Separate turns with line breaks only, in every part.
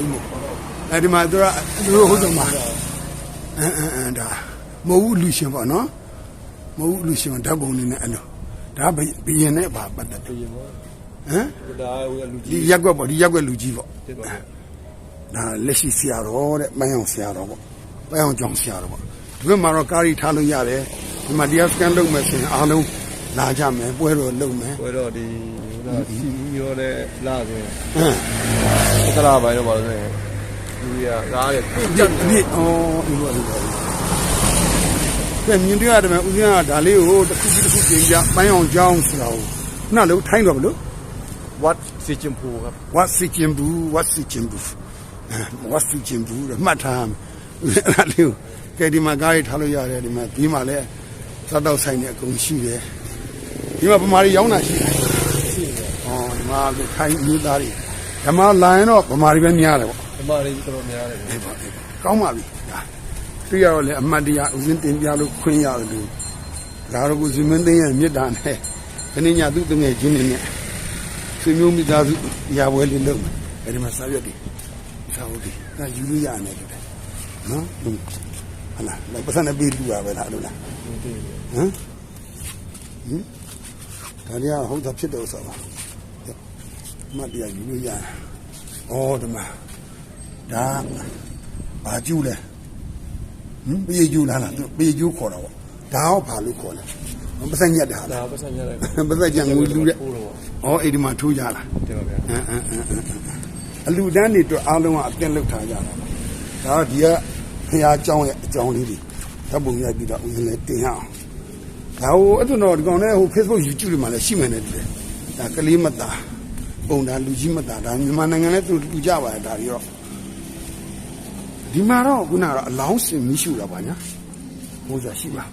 လိမ့်မို့အဲဒီမှာသူကသူတို့ဟုတ်တယ်မှာအဲအဲအဲဒါမဟုတ်ဘူးလူရှင်ပေါ့နော်မဟုတ်ဘူးလူရှင်ဓာတ်ပုံနေနဲ့အဲ့လိုဒါဘဘီရင်နဲ့ဘာပတ်သက်တယ်
ပြင်ပေါ့
ဟမ်
ဒါဟိုလူ
ဒီ
ကြီး
ရက်ွက်ပေါ့ဒီရက်ွက်လူကြီးပေါ့
ဖြစ်ပါဘူး
ဒါလက်ရှိဆရာတော်တဲ့ပန်းအောင်ဆရာတော်ပေါ့ပန်းအောင်ကျောင်းဆရာတော်ပေါ့ဒီဘက်မှာတော့ကားရီထားလို့ရတယ်ဒီမှာတရားစကန်လုပ်မယ်ဆိုရင်အားလုံးလာကြမယ်ပွဲတော်လုပ်မယ်
ဘယ်တော့ဒီဟိုကစီမီရောတဲ့လာဆိုရင်
ဟမ်
သက္ကရာပိုင်းတော့ပါလို့ဆိုရင်လူကြီးကကားရဲ့
ပြတ်ပြစ်ဩဒီလိုဒီလိုကဲမြင်တွေ့ရတယ်မယ်ဦးဇင်းကဒါလေးကိုတစ်ခုပြီးတစ်ခုပြင်ပြပန်းအောင်ကျောင်းဆိုတာကိုခုနလုံးထိုင်းတော့ဘလို့
what စီချင်ဖူครับ
what sitting bu what sitting bu what sitting bu တဲ့မှတ်ထားမယ်အဲ့ဒါလေးကိုကဲဒီမှာကားရီထားလို့ရတယ်ဒီမှာဒီမှာလည်းစားတော့ဆိုင်နေအကုန်ရှိတယ်ဒီမှာပမာရီရောင်းတာရှိတယ်ဩဒီမှာခိုင်းမျိုးသားတွေ ဓမ္မလိုင်းတော့ပမာရီပဲများတယ်ပေါ့
ဓမ္မလေးတော်တော်များတယ်
အေးပါအေးပါကောင်းပါပြီဒါတွေ့ရတော့လေအမတ်တရားဦးဇင်းတင်ပြလို့ခွင့်ရတယ်လို့ဒါတော့ကိုဇီမင်းသိန်းရဲ့မေတ္တာနဲ့ခဏညာသူ့တငယ်ချင်းတွေနဲ့ဆွေမျိုးမိသားစုရာပွဲလေးလုပ်မယ်အဲဒီမှာစာရွက်တွေစာအုပ်တွေဒါယူလို့ရတယ်တူတယ်နော်ဟုတ်ဟလာလည်းပတ်စံနဲ့ပေးလူပါပဲလားလို့လားဟမ်ဟင်ဒါရီကဟုတ်တာဖြစ်တယ်ဆိုတော့ အမတ်တရားယူလို့ရတယ်ဩဒီမှာ ဒါဘာကျူးလဲဟမ်ပြေကျူးလားလားသူပြေကျူးခေါ်တာပေါ့ဒါဟောဘာလို့ခေါ်လဲပစံညက်တာ
ဒါ
လား
ပတ်စံရတယ်
ပစံကြံငွေလူတဲ့
ပို့တော့
ဩအဲ့ဒီမှာထိုးကြလား
တယ်ပါဗျာ
အင်းအင်းအင်းအင်းအလူတန်းတွေအတွက်အားလုံးကအသင့်လောက်ထားကြတာဒါတော့ဒီကဖះเจ้าရဲ့အကြောင်းလေးတွေဓာတ်ပုံရိုက်ပြီးတော့ဦးဇင်းလည်းတင်ရအောင်ဒါဟိုအဲ့တော့ဒီကောင်လည်းဟို Facebook YouTube တွေမှာလည်းရှိမှန်းတယ်တူတယ်ဒါကလေးမသား ပုံဒါလူကြီးမသားဒါမြန်မာနိုင်ငံလည်းသူတူကြပါတယ်ဒါတွေတော့ဒီမှာတော့ခုနကတော့အလောင်းစင်မရှိတာပါညာဟိုစားရှိပါ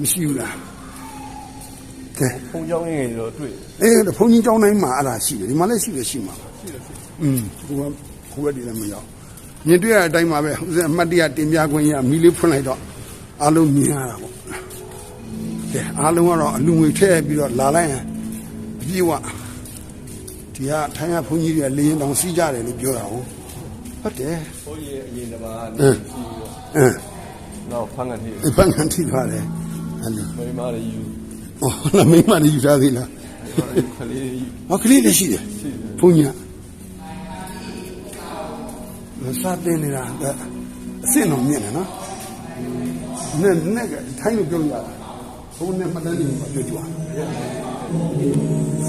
မရှိဘူးလားကဲ
ဖုန်းကြောင်းရင်းတော့တွေ့
အေးဘုန်းကြီးကျောင်းတိုင်းမှာအဲ့ဒါရှိတယ်ဒီမှာလည်းရှိတယ်ရှိမှာပါ
ရှိတယ်ရှိ
อืมဟိုကဟိုဘက်တည်းလည်းမရောက်မြင်တွေ့ရတဲ့အတိုင်းမှာပဲဥစဉ်အမှတ်တရတင်ပြခွင့်ရမီလေးဖွင့်လိုက်တော့အားလုံးမြင်ရတာပေါ့ကဲအားလုံးကတော့အလူငွေထည့်ပြီးတော့လာလိုက်ရင်အပြည့်ဝ ဒီကထိုင်းရဘုန်းကြီးတွေကလေရင်တောင်စီးကြတယ်လို့ပြောတာဟုတ်ဟုတ်တယ်
ဘိုးကြီးရဲ့အရင်တစ်ပါး
အင်း
စီပြီးတော့
အင်း
နောက်ဖန်ကန်ထိ
အဖန်ခံထိသွားတယ်အဲ့လို
မိမလေးယူ။
အော်လာမိမလေးယူထားသေးလား
ခလေးယူ။
ဟောကလေးလည်းရှိတယ်
ရှိတယ်။
ဘုညာမစားတင်နေတာအစ်စ်တော့မြင်တယ်နော်။နဲ့နဲ့ကထိုင်းလို့ပြောရတာ။ဘုံနဲ့မတန်းနေမှာပြောကြွား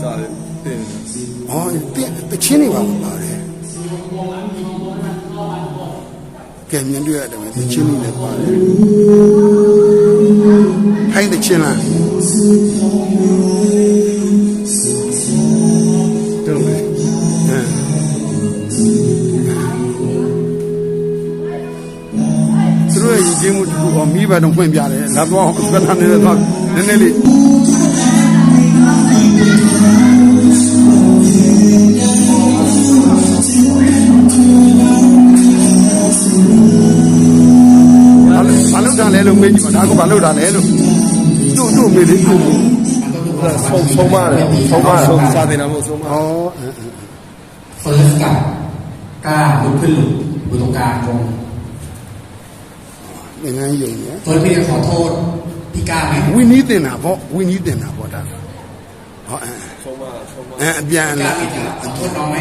စားတယ် တင်။
အော်တဲ့တချင်းနေပါဘူးပါတယ်။ကဲမြင်တွေ့ရတယ်တချင်းနေလည်းပါတယ်။ထိုင်းတချင်းလား။တော့လေ။အဲသူတို့ရဲ့ရည်ကြီးမှုတစ်ခုကမိဘတော့ဖွင့်ပြတယ်လာတော့စကလာနေတော့နည်းနည်းလေးဘာ လို့တာလဲလို့မေးကြည့်ပါဒါကဘာလို့တာလဲလို့တို့တို့မေးလေးတို့
ဆုံးဆုံးမတယ်ဆုံးမဆုံးစားတင်တာမဟုတ်ဆုံးမ
ဩအဲ
เฟิร์สกับกล้าลุกขึ้นหลุดอยู่ตรงกลางตรง
အဲငန်းယုံနေ
เฟิร์สพี่จะขอโทษพี่กล้าไหม
ဝင်းနီးတင်တာပေါ့ဝင်းနီးတင်တာပေါ့ဒါဟောအဲ
ဆုံးမဆုံးမ
အဲအပြန်
กล้า
လာ
พี่จะขอโทษน้องไหม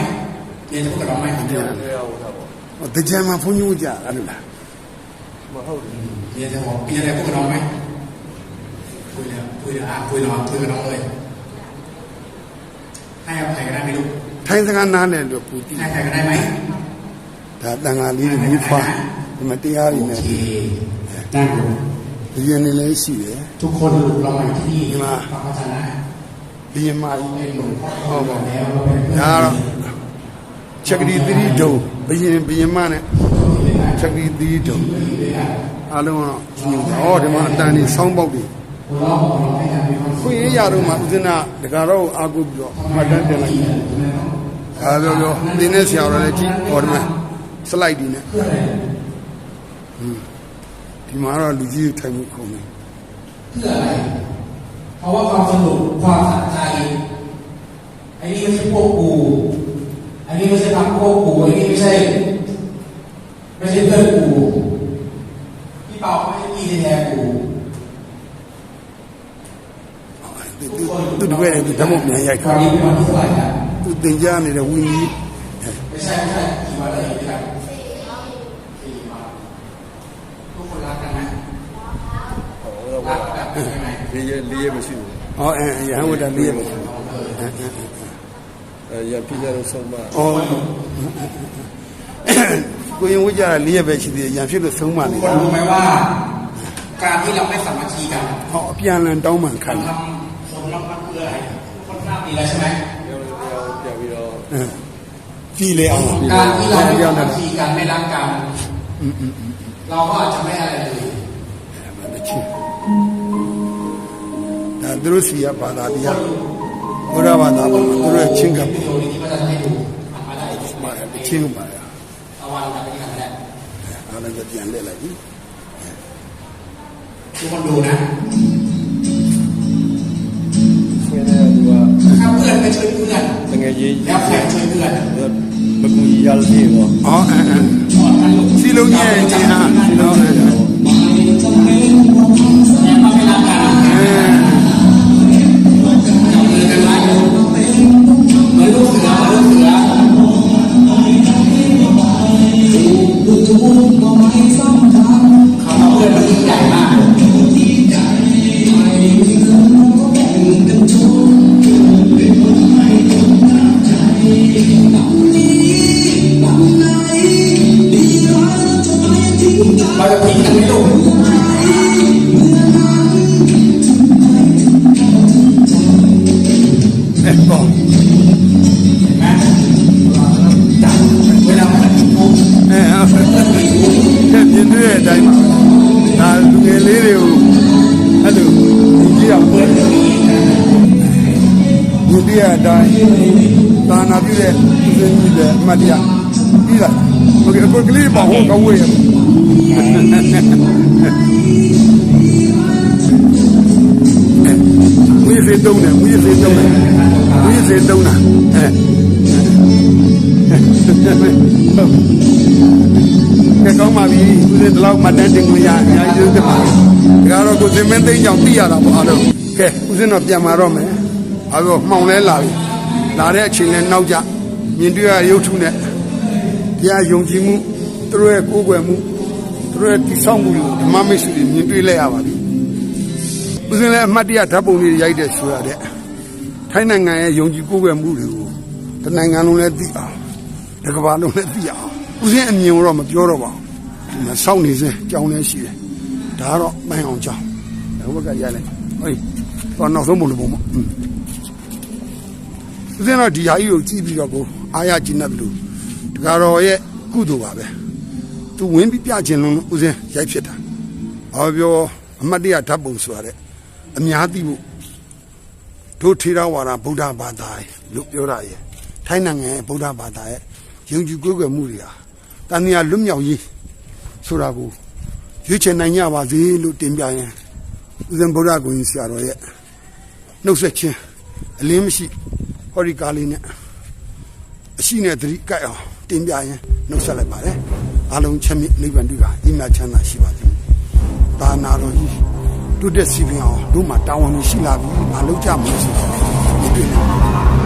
เรียนจะพูดกับน้องไหม
တရားတရားဟောတာပေါ့
ဟောတကြံမှာဘုန်းကြီးကြအဲ့လိုလား
မဟုတ်ဘူး
เรียนจะบอกมีอะไรพูดกับน้องไหมคุยเลยคุยเลยอ่ะคุยน้องคุยกับน้องเลยให้อภัยกันได้ไหมลูก
ထိုင်းစကားနားလဲလို့ပူတီ
ให้อภัยกันได้ไหม
ဒါတန်ဃာလေးတွေမြဖွာဒီမှာတရားတွေ
โอ
နဲ့
เคนั่งลง
ဘယင်းနေလည်းရှိတယ်
ทุกคนลองมาที่นี่ฟังพระชนะ
ဘယင်းမကြီး
ให้หลวงพ่อ
ဟုတ်ပါ
แล้วเราเป็นเพื่อน
ဒါတော့ချက်ကရီသတိဒုံဘယင်းဘယင်းမနဲ့ ချက်ကြီးသီးတုံအလုံးတော့ညင်ဟောဒီမှာအတန်နေဆောင်းပေါက်တွေခွင့်ရရတော့မှဥဒနာတကာတော့အာကုပြီးတော့မှတ်တမ်းတင်လိုက်ဒါပြောပြောတင်းနေဆရာတော်လည်းကြည့်ဟောဒီမှာစလိုက်ဒီနဲ့ဟွန်းဒီမှာတော့လူကြီးထိုင်မှုခုံနေ
เพื่ออะไร เพราะว่าความสนุกความสะใจ ไอ้นี่ไม่ใช่พวกกู ไอ้ นี้ไม่ใช่พักพวกกูอันนี้ไม่ใช่ လေးဘက်ကိုဒီပါဝဲဒီနေရာကို
သူတို့ရဲ့ဓမ္မမြန်ရိုက်
ခါ
သူတင်ကြနေတဲ့ဝင်းကြီး
ဒီဆိုင်ကဒီမှာလည်းဒီလား
လေးရလေးရမရှိဘူး။
အော်အဲရဟန်းဝတ္တလေးရမရှိဘူး။
အဲရပြည့်ရဆုံးမ။
အော် ကိုရင်ဝိကြတာလေးရပဲရှိသေးတယ်ရံဖြစ်လို့သုံးမှ
ทุ
နေ
กคนรู้ไหมว่า การที่เราไม่สามัคคีกัน
ဟောအပြန်လန်တောင်းမှန်ခံ
มันทำคนรักมันเพื่ออะไรค่อนข้างดีแล้วใช่ไหม
ပြောပြောပြပြီးတော့
ကြည်လေအောင်
การที่เราไม่
ပြော
สา
နေ
มัคคีกันไม่รักกันเราก็อาจจะไม่อะไรเลย
တယ်မချင်းဒါသူတို့စီရဘာသာတရားဘုရားဘာသာပေါ်မှာသူတို့ရဲ့ချင်းကပ်
วิดีโอนี้ที่พระอาจารย์ให้ดูทำอะไร
ပါတယ်ချင်းပါလား
เ ้ว
nyande lagi cuma dona
ถ้าเพื่อนไปช่วยเพื่อน
เป็นไงยี่
แล้วใครช่วยเพื่อน
เพื่
อนมันมียาลีเหรออ๋ออ่าซีโร่เนี่ยจีน่าซี
โร่
เนี่
ย တိုင်းမှာဒါလူငယ်လေးတွေကိုအဲ့လိုကြည့်အောင်ပွဲဒုတိယအတိုင်းသာနာပြုတဲ့သူစင်းကြီးတဲ့အမတ်တရားပြီးလားဟုတ်ကဲ့အခုကလေးပါဟောကောင်းဝေးရမွေးစေတုံးတယ်မွေးစေတုံးတယ်မွေးစေတုံးတာအဲ ကဲကောင်းပါပြီဦးဇင်းဒီလောက်မှတ်တမ်းတင်ခွင့်ရအများကြီးကျေးဇူးတင်ပါတယ်ဒါကတော့ကိုစင်မင်းသိန်းကြောင့်သိရတာပေါ့အားလုံးကဲဦးဇင်းတော့ပြန်มาတော့မယ်အားတော့မှောင်လဲလာပြီလာတဲ့အချိန်လဲနောက်ကြမြင်တွေ့ရရုပ်ထုနဲ့တရားယုံကြည်မှုသူတို့ရဲ့ကိုးကွယ်မှုသူတို့ရဲ့တည်ဆောက်မှုတွေကိုဓမ္မမိတ်ဆွေတွေမြင်တွေ့လဲရပါပြီဦးဇင်းလည်းအမှတ်တရဓာတ်ပုံလေးတွေရိုက်တဲ့ဆိုရတဲ့ထိုင်းနိုင်ငံရဲ့ယုံကြည်ကိုးကွယ်မှုတွေကိုတနိုင်ငံလုံးလည်းသိအောင် တကဘာလုံးလည်းသိအောင်ဦးစင်းအမြင်ကိုတော့မပြောတော့ပါဘူးဒီမှာစောင့်နေစင်းကြောင်းလည်းရှိတယ်ဒါကတော့မိုင်းအောင်ကြောင်းဒါဘက်ကရိုက်လိုက်ဟေးတော့နောက်ဆုံးပုံလို့ပုံပေါ့อืมဦးစင်းတော့ဒီဟာကြီးကိုကြည့်ပြီးတော့ကိုအားရကျဉ်းတယ်လို့တကတော့ရဲ့ကုသိုလ်ပါပဲသူဝင်ပြီးပြခြင်းလုံးဦးစင်းရိုက်ဖြစ်တာဟောပြောအမတ်တရဓာတ်ပုံဆိုရတဲ့အများသိဖို့တို့ထေရဝါဒဗုဒ္ဓဘာသာလို့ပြောတာရဲ့ထိုင်းနိုင်ငံရဲ့ဗုဒ္ဓဘာသာရဲ့ ယုံကြည်ကိုးကွယ်မှုတွေဟာတန်မြာလွတ်မြောက်ရေးဆိုတာကိုရွေးချယ်နိုင်ကြပါစေလို့တင်ပြရင်ဦးဇင်ဗုဒ္ဓဂုဏ်ကြီးဆရာတော်ရဲ့နှုတ်ဆက်ခြင်းအလင်းမရှိဟောဒီကားလေးနဲ့အရှိနဲ့သတိကြိုက်အောင်တင်ပြရင်နှုတ်ဆက်လိုက်ပါတယ်အားလုံးချမ်းမြေ့နိဗ္ဗာန်တွေ့ပါအိမ်မချမ်းသာရှိပါစေဒါနာတော်ကြီးတို့တဲ့စီပင်အောင်တို့မှာတာဝန်ရှိလာပြီမလုပ်ကြမလို့ဆိုဒီတွေ့နေ